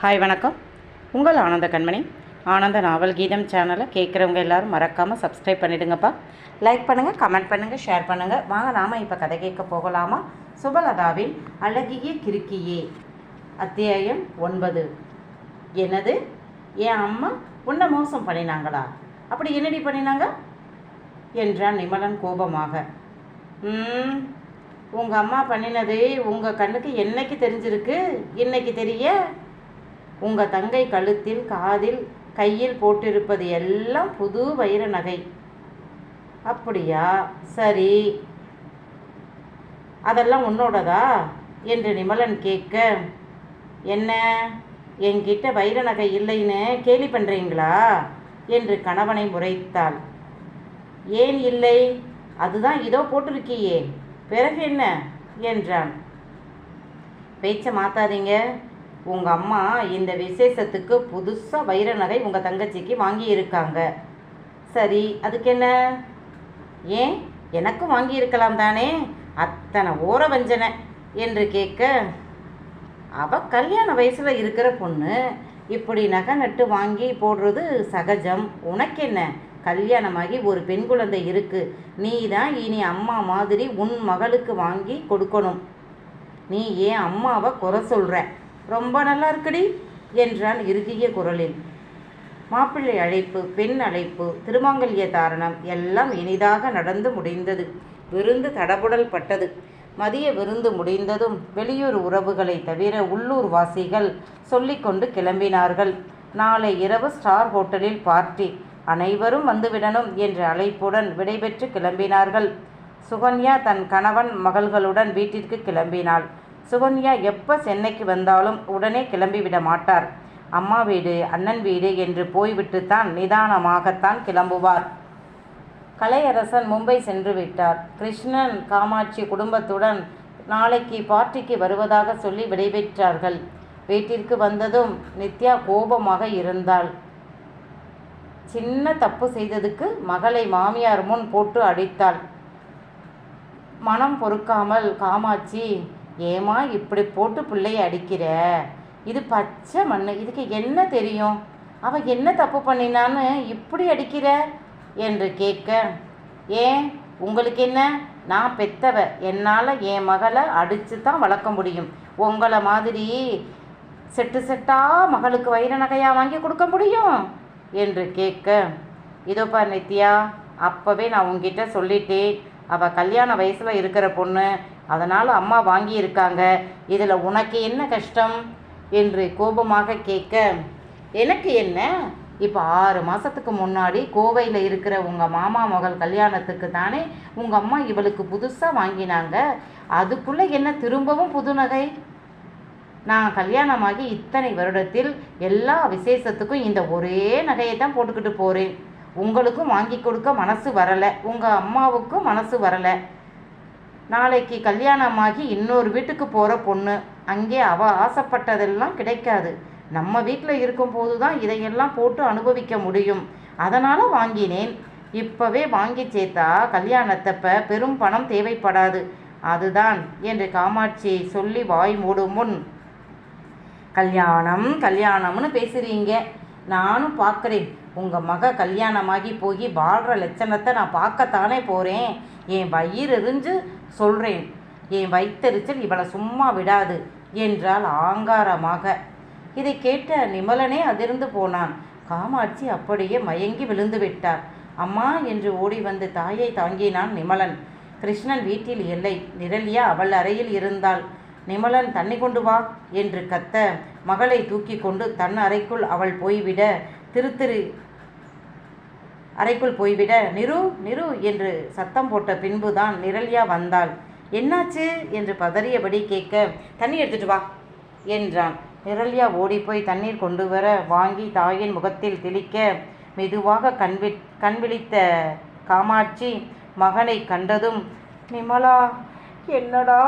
Hi வணக்கம். உங்கள் ஆனந்த கண்மணி. ஆனந்த நாவல் கீதம் சேனலை கேட்குறவங்க எல்லோரும் மறக்காமல் சப்ஸ்கிரைப் பண்ணிடுங்கப்பா. லைக் பண்ணுங்கள் கமெண்ட் பண்ணுங்கள் ஷேர் பண்ணுங்கள் வாங்க நாம் இப்போ கதை கேட்க போகலாமா? சுபலதாவின் அழகிய கிறுக்கியே. அத்தியாயம் ஒன்பது. என்னது? என் அம்மா உன்னை மோசம் பண்ணினாங்களா? அப்படி என்னடி பண்ணினாங்க? என்றான் நிமலன் கோபமாக. ம் உங்கள் அம்மா பண்ணினது உங்கள் கண்ணுக்கு என்னைக்கு தெரிஞ்சிருக்கு? இன்னைக்கு தெரிய? உங்கள் தங்கை கழுத்தில் காதில் கையில் போட்டிருப்பது எல்லாம் புது வைர நகை. அப்படியா? சரி. அதெல்லாம் உன்னோடதா? என்று நிமலன் கேட்க என்ன? என்கிட்ட வைர நகை இல்லைன்னு கேலி பண்ணுறீங்களா என்று கணவனை முறைத்தாள். ஏன் இல்லை? அதுதான் இதோ போட்டிருக்கியே. பிறகு என்ன? என்றான். பேச்சை மாத்தாதீங்க. உங்கள் அம்மா இந்த விசேஷத்துக்கு புதுசாக வைர நகை உங்கள் தங்கச்சிக்கு வாங்கியிருக்காங்க. சரி அதுக்கு என்ன ஏன்? எனக்கும் வாங்கியிருக்கலாம் தானே? அத்தனை ஓர வஞ்சனை என்று கேட்க அவ கல்யாண வயசில் இருக்கிற பொண்ணு. இப்படி நகை நட்டு வாங்கி போடுறது சகஜம். உனக்கு என்ன கல்யாணமாகி ஒரு பெண் குழந்தை இருக்கு. நீ தான் இனி அம்மா மாதிரி உன் மகளுக்கு வாங்கி கொடுக்கணும். நீ ஏன் அம்மாவை குறை சொல்கிற ரொம்ப நல்லா இருக்குடி என்றான் இறுகிய குரலில். மாப்பிள்ளை அழைப்பு பெண் அழைப்பு திருமாங்கல்ய தாரணம் எல்லாம் இனிதாக நடந்து முடிந்தது. விருந்து தடபுடல் பட்டது. மதிய விருந்து முடிந்ததும் வெளியூர் உறவுகளை தவிர உள்ளூர் வாசிகள் சொல்லிக்கொண்டு கிளம்பினார்கள். நாளை இரவு ஸ்டார் ஹோட்டலில் பார்ட்டி. அனைவரும் வந்துவிடணும் என்ற அழைப்புடன் விடைபெற்று கிளம்பினார்கள். சுகன்யா தன் கணவன் மகள்களுடன் வீட்டிற்கு கிளம்பினாள். சுகன்யா எப்போ சென்னைக்கு வந்தாலும் உடனே கிளம்பிவிட மாட்டார். அம்மா வீடு அண்ணன் வீடு என்று போய்விட்டுத்தான் நிதானமாகத்தான் கிளம்புவார். கலையரசன் மும்பை சென்று விட்டார். கிருஷ்ணன் காமாட்சி குடும்பத்துடன் நாளைக்கு பார்ட்டிக்கு வருவதாக சொல்லி விடைபெற்றார்கள். வீட்டிற்கு வந்ததும் நித்யா கோபமாக இருந்தாள். சின்ன தப்பு செய்ததுக்கு மகளை மாமியார் முன் போட்டு அடித்தாள். மனம் பொறுக்காமல் காமாட்சி ஏமா இப்படி போட்டு பிள்ளைய அடிக்கிற? இது பச்சை மண் இதுக்கு என்ன தெரியும்? அவ என்ன தப்பு பண்ணினான்னு இப்படி அடிக்கிற? என்று கேட்க ஏன்? உங்களுக்கு என்ன? நான் பெத்தவ. என்னால் என் மகளை அடித்து தான் வளர்க்க முடியும். உங்களை மாதிரி செட்டு செட்டாக மகளுக்கு வைர நகையாக வாங்கி கொடுக்க முடியும்? என்று கேட்க இதோப்பா நித்யா அப்போவே நான் உங்ககிட்ட சொல்லிட்டேன். அவள் கல்யாண வயசில் இருக்கிற பொண்ணு. அதனால் அம்மா வாங்கியிருக்காங்க. இதில் உனக்கு என்ன கஷ்டம்? என்று கோபமாக கேட்க எனக்கு என்ன? இப்போ ஆறு மாதத்துக்கு முன்னாடி கோவையில் இருக்கிற உங்கள் மாமா மகள் கல்யாணத்துக்கு தானே உங்கள் அம்மா இவளுக்கு புதுசாக வாங்கினாங்க. அதுக்குள்ளே என்ன திரும்பவும் புது நகை? நான் கல்யாணமாகி இத்தனை வருடத்தில் எல்லா விசேஷத்துக்கும் இந்த ஒரே நகையை தான் போட்டுக்கிட்டு போகிறேன் உங்களுக்கும் வாங்கி கொடுக்க மனசு வரலை. உங்கள் அம்மாவுக்கும் மனசு வரலை. நாளைக்கு கல்யாணமாகி இன்னொரு வீட்டுக்கு போகிற பொண்ணு. அங்கே அவள் ஆசைப்பட்டதெல்லாம் கிடைக்காது. நம்ம வீட்டில் இருக்கும்போது தான் இதையெல்லாம் போட்டு அனுபவிக்க முடியும். அதனால் வாங்கினேன். இப்போவே வாங்கி சேர்த்தா கல்யாணத்தப்ப பெரும் பணம் தேவைப்படாது. அதுதான் என்று காமாட்சி சொல்லி வாய் மூடும் முன். கல்யாணம் கல்யாணம்னு பேசுகிறீங்க நானும் பார்க்குறேன். உங்கள் மக கல்யாணமாகி போய் வாழ்கிற லட்சணத்தை நான் பார்க்கத்தானே போகிறேன் என் வயிறு எரிஞ்சு சொல்கிறேன் என் வயிற்றெரிச்சல் இவளை சும்மா விடாது என்றால் ஆங்காரமாக. இதை கேட்ட நிமலனே அதிர்ந்து போனான். காமாட்சி அப்படியே மயங்கி விழுந்து விட்டார். அம்மா என்று ஓடி வந்து தாயை தாங்கினான் நிமலன். கிருஷ்ணன் வீட்டில் இல்லை. நிரலியா அவள் அறையில் இருந்தாள். நிமலன் தண்ணி கொண்டு வா என்று கத்த மகளை தூக்கி கொண்டு தன் அறைக்குள் அவள் போய்விட. திரு திரு அறைக்குள் போய்விட நிரு நிரு என்று சத்தம் போட்ட பின்புதான் நிரல்யா வந்தாள். என்னாச்சு? என்று பதறியபடி கேட்க தண்ணி எடுத்துட்டு வா என்றான். நிரல்யா ஓடிப்போய் தண்ணீர் கொண்டு வர வாங்கி தாயின் முகத்தில் திளிக்க மெதுவாக கண்வி கண்விழித்த காமாட்சி மகனை கண்டதும் நிமலா என்னடா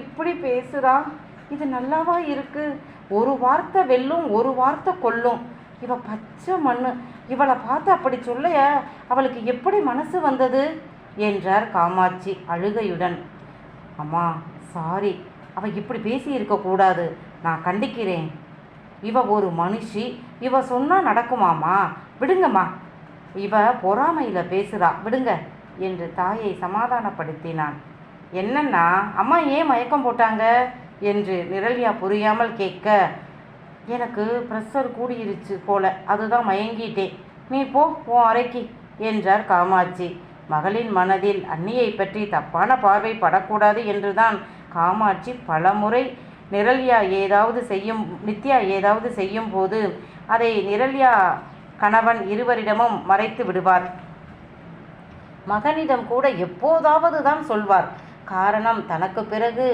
இப்படி பேசுறா? இது நல்லாவா இருக்கு? ஒரு வார்த்தை வெல்லும் ஒரு வார்த்தை கொல்லும். இவ பச்சை மண்ணு இவளை பார்த்து அப்படி சொல்ல அவளுக்கு எப்படி மனசு வந்தது? என்றார் காமாட்சி அழுகையுடன். அம்மா சாரி அவ இப்படி பேசி இருக்கக்கூடாது நான் கண்டிக்கிறேன். இவ ஒரு மனுஷி. இவ சொன்னா நடக்குமாமா விடுங்கம்மா. இவ பொறாமையில் பேசுறா. விடுங்க என்று தாயை சமாதானப்படுத்தினான். என்னன்னா அம்மா ஏன் மயக்கம் போட்டாங்க? என்று நிரல்யா புரியாமல் கேட்க எனக்கு ப்ரெஷர் கூடியிருச்சு போல. அதுதான் மயங்கிட்டேன். நீ போ உன் அறைக்கு என்றார் காமாட்சி. மகளின் மனதில் அன்னியை பற்றி தப்பான பார்வை படக்கூடாது என்றுதான் காமாட்சி பலமுறை நிரல்யா ஏதாவது செய்யும் நித்யா ஏதாவது செய்யும் போது அதை நிரல்யா கணவன் இருவரிடமும் மறைத்து விடுவார். மகனிடம் கூட எப்போதாவது தான் சொல்வார். காரணம் தனக்கு பிறகு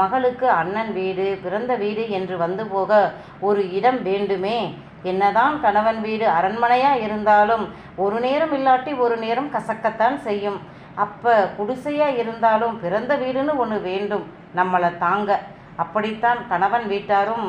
மகளுக்கு அண்ணன் வீடு பிறந்த வீடு என்று வந்து போக ஒரு இடம் வேண்டுமே. என்னதான் கணவன் வீடு அரண்மனையா இருந்தாலும் ஒரு நேரம் இல்லாட்டி ஒரு நேரம் கசக்கத்தான் செய்யும். அப்ப குடிசையா இருந்தாலும் பிறந்த வீடுன்னு ஒன்று வேண்டும். நம்மளை தாங்க. அப்படித்தான் கணவன் வீட்டாரும்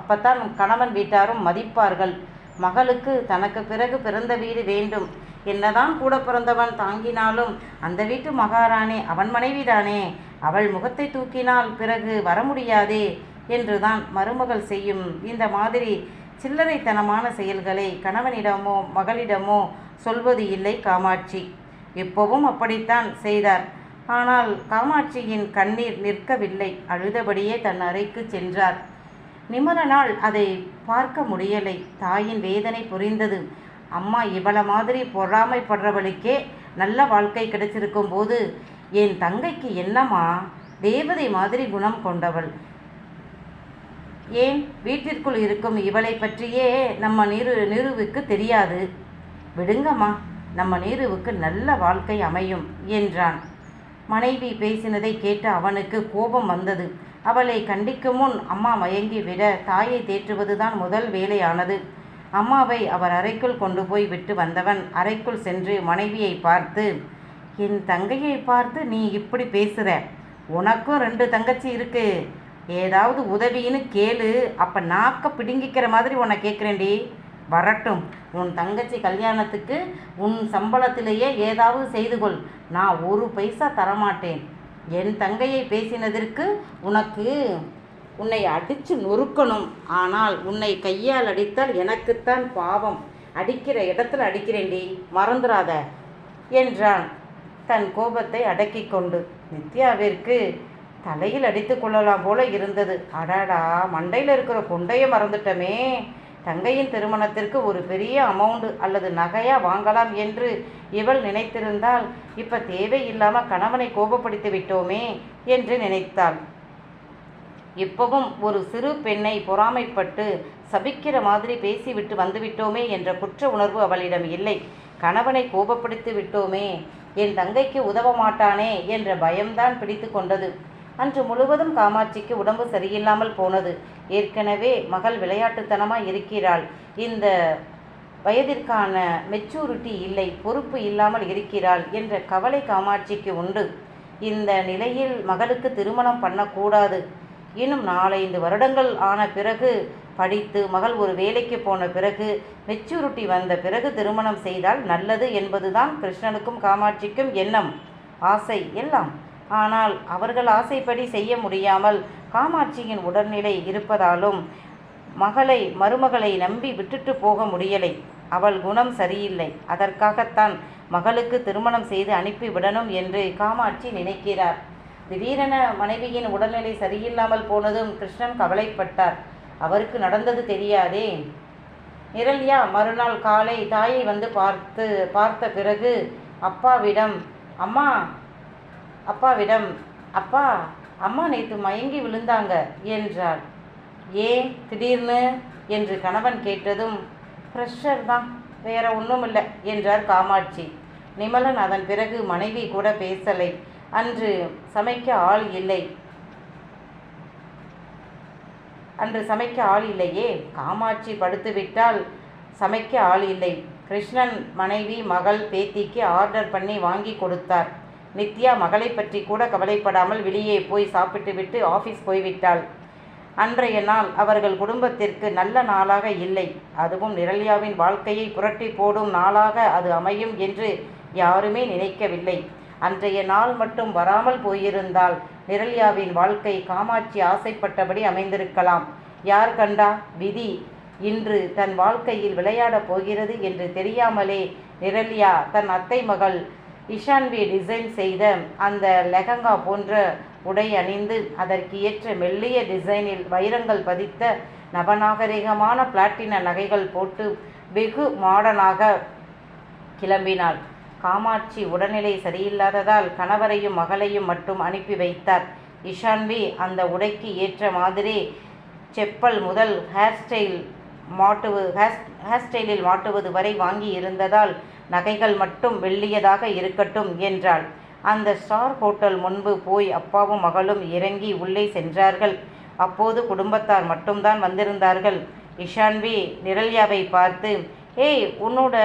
அப்பத்தான் கணவன் வீட்டாரும் மதிப்பார்கள். மகளுக்கு தனக்கு பிறகு பிறந்த வீடு வேண்டும். என்னதான் கூட பிறந்தவன் தாங்கினாலும் அந்த வீட்டு மகாராணி அவன் மனைவிதானே. அவள் முகத்தை தூக்கினால் பிறகு வர முடியாதே என்றுதான் மருமகள் செய்யும் இந்த மாதிரி சில்லறைத்தனமான செயல்களை கணவனிடமோ மகளிடமோ சொல்வது இல்லை காமாட்சி. எப்பவும் அப்படித்தான் செய்தார். ஆனால் காமாட்சியின் கண்ணீர் நிற்கவில்லை. அழுதபடியே தன் அறைக்கு சென்றார். நிமலனால் அதை பார்க்க முடியலை. தாயின் வேதனை புரிந்தது. அம்மா இவளை மாதிரி பொறாமைப்படுறவளுக்கே நல்ல வாழ்க்கை கிடைச்சிருக்கும் போது என் தங்கைக்கு என்னம்மா? தேவதை மாதிரி குணம் கொண்டவள். ஏன் வீட்டிற்குள் இருக்கும் இவளை பற்றியே நம்ம நீரு நீருவுக்கு தெரியாது. விடுங்கம்மா நம்ம நீருவுக்கு நல்ல வாழ்க்கை அமையும் என்றான். மனைவி பேசினதை கேட்டு அவனுக்கு கோபம் வந்தது. அவளை கண்டிக்கும் முன் அம்மா மயங்கி விட தாயை தேற்றுவதுதான் முதல் வேலையானது. அம்மாவை அவர் அறைக்குள் கொண்டு போய் விட்டு வந்தவன் அறைக்குள் சென்று மனைவியை பார்த்து என் தங்கையை பார்த்து நீ இப்படி பேசுற? உனக்கும் ரெண்டு தங்கச்சி இருக்கு. ஏதாவது உதவின்னு கேளு. அப்போ நாக்க பிடுங்கிக்கிற மாதிரி உன்னை கேட்குறேன்டி வரட்டும். உன் தங்கச்சி கல்யாணத்துக்கு உன் சம்பளத்திலேயே ஏதாவது செய்து கொள். நான் ஒரு பைசா தரமாட்டேன். என் தங்கையை பேசினதற்கு உனக்கு உன்னை அடித்து நொறுக்கணும். ஆனால் உன்னை கையால் அடித்தால் எனக்குத்தான் பாவம். அடிக்கிற இடத்துல அடிக்கிறேன்டி மறந்துடாத என்றான். தன் கோபத்தை அடக்கி கொண்டு. நித்யாவிற்கு தலையில் அடித்து கொள்ளலாம் போல இருந்தது. அடாடா மண்டையில் இருக்கிற கொண்டையை மறந்துட்டமே. தங்கையின் திருமணத்திற்கு ஒரு பெரிய அமௌண்ட் அல்லது நகையா வாங்கலாம் என்று இவள் நினைத்திருந்தால் இப்ப தேவையில்லாமல் கணவனை கோபப்படுத்தி விட்டோமே என்று நினைத்தாள். இப்பவும் ஒரு சிறு பெண்ணை பொறாமைப்பட்டு சபிக்கிற மாதிரி பேசிவிட்டு வந்துவிட்டோமே என்ற குற்ற உணர்வு அவளிடம் இல்லை. கணவனை கோபப்படுத்தி விட்டோமே என் தங்கைக்கு உதவ மாட்டானே என்ற பயம்தான் பிடித்து கொண்டது. அன்று முழுவதும் காமாட்சிக்கு உடம்பு சரியில்லாமல் போனது. ஏற்கனவே மகள் விளையாட்டுத்தனமாக இருக்கிறாள். இந்த வயதிற்கான மெச்சூரிட்டி இல்லை பொறுப்பு இல்லாமல் இருக்கிறாள் என்ற கவலை காமாட்சிக்கு உண்டு. இந்த நிலையில் மகளுக்கு திருமணம் பண்ணக்கூடாது. இன்னும் நாலைந்து வருடங்கள் ஆன பிறகு படித்து மகள் ஒரு வேலைக்கு போன பிறகு மெச்சூரிட்டி வந்த பிறகு திருமணம் செய்தால் நல்லது என்பதுதான் கிருஷ்ணனுக்கும் காமாட்சிக்கும் எண்ணம் ஆசை எல்லாம். ஆனால் அவர்கள் ஆசைப்படி செய்ய முடியாமல் காமாட்சியின் உடல்நிலை இருப்பதாலும் மகளை மருமகளை நம்பி விட்டுட்டு போக முடியலை. அவள் குணம் சரியில்லை. அதற்காகத்தான் மகளுக்கு திருமணம் செய்து அனுப்பிவிடணும் என்று காமாட்சி நினைக்கிறார். திடீரென மனைவியின் உடல்நிலை சரியில்லாமல் போனதும் கிருஷ்ணன் கவலைப்பட்டார். அவருக்கு நடந்தது தெரியாதே. நிரல்யா மறுநாள் காலை தாயை வந்து பார்த்து பார்த்த பிறகு அப்பாவிடம் அம்மா அப்பாவிடம் அப்பா அம்மா நேற்று மயங்கி விழுந்தாங்க என்றார் ஏன் திடீர்னு? என்று கணவன் கேட்டதும் ப்ரெஷர் தான் வேற ஒன்றும் இல்லை என்றார் காமாட்சி. நிமலன் அதன் பிறகு மனைவி கூட பேசலை. அன்று சமைக்க ஆள் இல்லை. அன்று சமைக்க ஆள் இல்லையே? காமாட்சி படுத்துவிட்டால் சமைக்க ஆள் இல்லை. கிருஷ்ணன் மனைவி மகள் பேத்திக்கு ஆர்டர் பண்ணி வாங்கி கொடுத்தார். நித்யா மகளை பற்றி கூட கவலைப்படாமல் வெளியே போய் சாப்பிட்டுவிட்டு ஆஃபீஸ் போய்விட்டாள். அன்றைய நாள் அவர்கள் குடும்பத்திற்கு நல்ல நாளாக இல்லை. அதுவும் நிரல்யாவின் வாழ்க்கையை புரட்டி போடும் நாளாக அது அமையும் என்று யாருமே நினைக்கவில்லை. அன்றைய நாள் மட்டும் வராமல் போயிருந்தால் நிரல்யாவின் வாழ்க்கை காமாட்சி ஆசைப்பட்டபடி அமைந்திருக்கலாம். யார் கண்டா? விதி. இன்று தன் வாழ்க்கையில் விளையாடப் போகிறது என்று தெரியாமலே நிரல்யா தன் அத்தை மகள் இஷான்வி டிசைன் செய்த அந்த லெஹங்கா போன்ற உடை அணிந்து அதற்கு ஏற்ற மெல்லிய டிசைனில் வைரங்கள் பதித்த நவநாகரிகமான பிளாட்டின நகைகள் போட்டு வெகு மாடனாக கிளம்பினாள். காமாட்சி உடல்நிலை சரியில்லாததால் கணவரையும் மகளையும் மட்டும் அனுப்பி வைத்தார். இஷான்வி அந்த உடைக்கு ஏற்ற மாதிரி செப்பல் முதல் ஹேர் ஸ்டைல் மாட்டுவு ஹேர் ஹேர் ஸ்டைலில் மாட்டுவது வரை வாங்கி இருந்ததால் நகைகள் மட்டும் வெள்ளியதாக இருக்கட்டும் என்றாள். அந்த ஸ்டார் ஹோட்டல் முன்பு போய் அப்பாவும் மகளும் இறங்கி உள்ளே சென்றார்கள். அப்போது குடும்பத்தார் மட்டும்தான் வந்திருந்தார்கள். இஷான்வி நிரல்யாவை பார்த்து ஏய் உன்னோட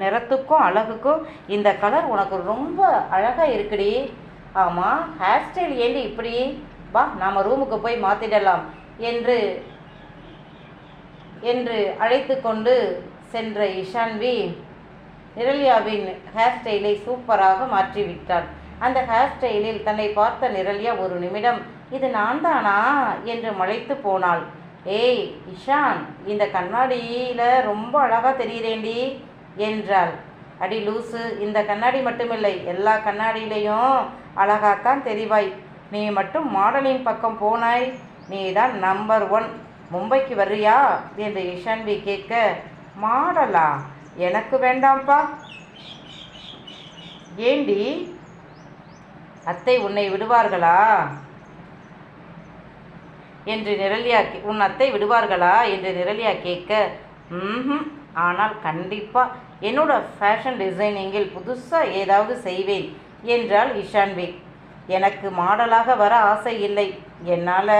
நிறத்துக்கும் அழகுக்கும் இந்த கலர் உனக்கு ரொம்ப அழகாக இருக்குடி. ஆமாம் ஹேர் ஸ்டைல் ஏண்டி இப்படி? வா நாம் ரூமுக்கு போய் மாற்றிடலாம் என்று என்று அழைத்து கொண்டு சென்ற இஷான்வி நிரல்யாவின் ஹேர் ஸ்டைலை சூப்பராக மாற்றிவிட்டாள். அந்த ஹேர் ஸ்டைலில் தன்னை பார்த்த நிரல்யா ஒரு நிமிடம் இது நான் தானா என்று மலைத்து போனாள். ஏய் இஷான் இந்த கண்ணாடியில் ரொம்ப அழகாக தெரிகிறேண்டி என்றாள். அடி லூசு இந்த கண்ணாடி மட்டுமில்லை எல்லா கண்ணாடியிலையும் அழகாகத்தான் தெரிவாய். நீ மட்டும் மாடலிங் பக்கம் போனாய் நீ தான் நம்பர் ஒன். மும்பைக்கு வர்றியா? என்று இஷான்வி கேட்க மாடலா? எனக்கு வேண்டாம்ப்பா. ஏண்டி? அத்தை உன்னை விடுவார்களா? என்று நிரலியா கே- உன் அத்தை விடுவார்களா என்று நிரலியா கேட்க ம் ஆனால் கண்டிப்பாக என்னோட ஃபேஷன் டிசைனிங்கில் புதுசாக ஏதாவது செய்வேன் என்றாள் இஷான்வி. எனக்கு மாடலாக வர ஆசை இல்லை. என்னால்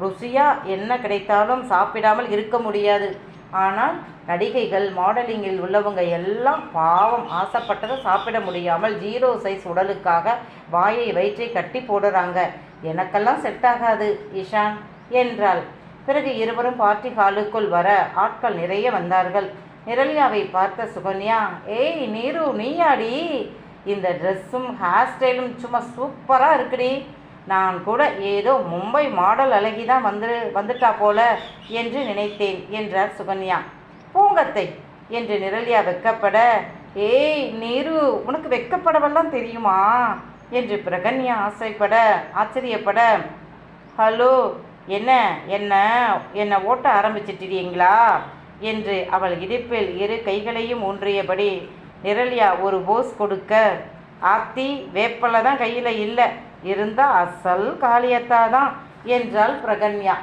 ருசியாக என்ன கிடைத்தாலும் சாப்பிடாமல் இருக்க முடியாது. ஆனால் நடிகைகள் மாடலிங்கில் உள்ளவங்க எல்லாம் பாவம் ஆசைப்பட்டதை சாப்பிட முடியாமல் ஜீரோ சைஸ் உடலுக்காக வாயை வயிற்றை கட்டி போடுறாங்க. எனக்கெல்லாம் செட் ஆகாது இஷான் என்றாள். பிறகு இருவரும் பார்ட்டி ஹாலுக்குள் வர ஆட்கள் நிறைய வந்தார்கள். நிரல்யாவை பார்த்த சுகன்யா ஏய் நீரு நீயாடி? இந்த ட்ரெஸ்ஸும் ஹேர் ஸ்டைலும் சும்மா சூப்பராக இருக்குடி. நான் கூட ஏதோ மும்பை மாடல் அழகி தான் வந்து வந்துட்டா போல என்று நினைத்தேன் என்றார் சுகன்யா. பூங்கத்தை என்று நிரல்யா வெக்கப்பட ஏய் நீரு உனக்கு வெக்கப்படவெல்லாம் தெரியுமா? என்று பிரகன்யா ஆசைப்பட ஆச்சரியப்பட ஹலோ என்ன என்ன என்னை ஓட்ட ஆரம்பிச்சிட்டீங்களா என்று அவள் இடுப்பில் இரு கைகளையும் ஊன்றியபடி நிரல்யா ஒரு போஸ் கொடுக்க. ஆத்தி வேப்பலை தான் கையில் இல்லை. இருந்தால் அசல் காளியத்தா தான் என்றாள் பிரகன்யா.